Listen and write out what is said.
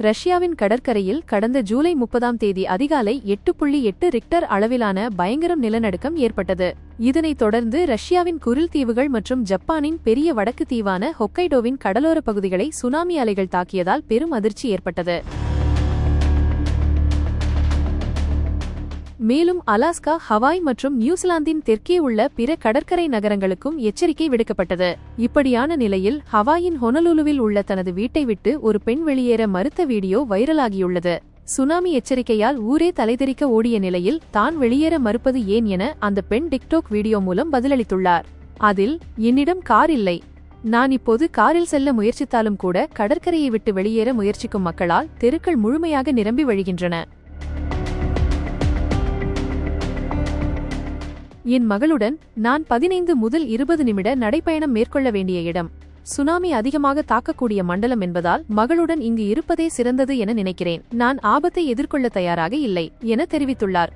ரஷ்யாவின் கடற்கரையில் கடந்த ஜூலை முப்பதாம் தேதி அதிகாலை எட்டு புள்ளி எட்டு ரிக்டர் அளவிலான பயங்கரம் நிலநடுக்கம் ஏற்பட்டது. இதனைத் தொடர்ந்து ரஷ்யாவின் குரில் தீவுகள் மற்றும் ஜப்பானின் பெரிய வடக்கு தீவான ஹொக்கைடோவின் கடலோரப் பகுதிகளை சுனாமி அலைகள் தாக்கியதால் பெரும் அதிர்ச்சி ஏற்பட்டது. மேலும் அலாஸ்கா ஹவாய் மற்றும் நியூசிலாந்தின் தெற்கே உள்ள பிற கடற்கரை நகரங்களுக்கும் எச்சரிக்கை விடுக்கப்பட்டது. இப்படியான நிலையில் ஹவாயின் ஹொனலுலுவில் உள்ள தனது வீட்டை விட்டு ஒரு பெண் வெளியேற மறுத்த வீடியோ வைரலாகியுள்ளது. சுனாமி எச்சரிக்கையால் ஊரே தலைதெறிக்க ஓடிய நிலையில் தான் வெளியேற மறுப்பது ஏன் என அந்த பெண் டிக்டோக் வீடியோ மூலம் பதிலளித்துள்ளார். அதில் என்னிடம் கார் இல்லை. நான் இப்போது காரில் செல்ல முயற்சித்தாலும் கூட கடற்கரையை விட்டு வெளியேற முயற்சிக்கும் மக்களால் தெருக்கள் முழுமையாக நிரம்பி வழிகின்றன. என் மகளுடன் நான் பதினைந்து முதல் இருபது நிமிட நடைப்பயணம் மேற்கொள்ள வேண்டிய இடம். சுனாமி அதிகமாக தாக்கக்கூடிய மண்டலம் என்பதால் மகளுடன் இங்கு இருப்பதே சிறந்தது என நினைக்கிறேன். நான் ஆபத்தை எதிர்கொள்ள தயாராக இல்லை என தெரிவித்துள்ளார்.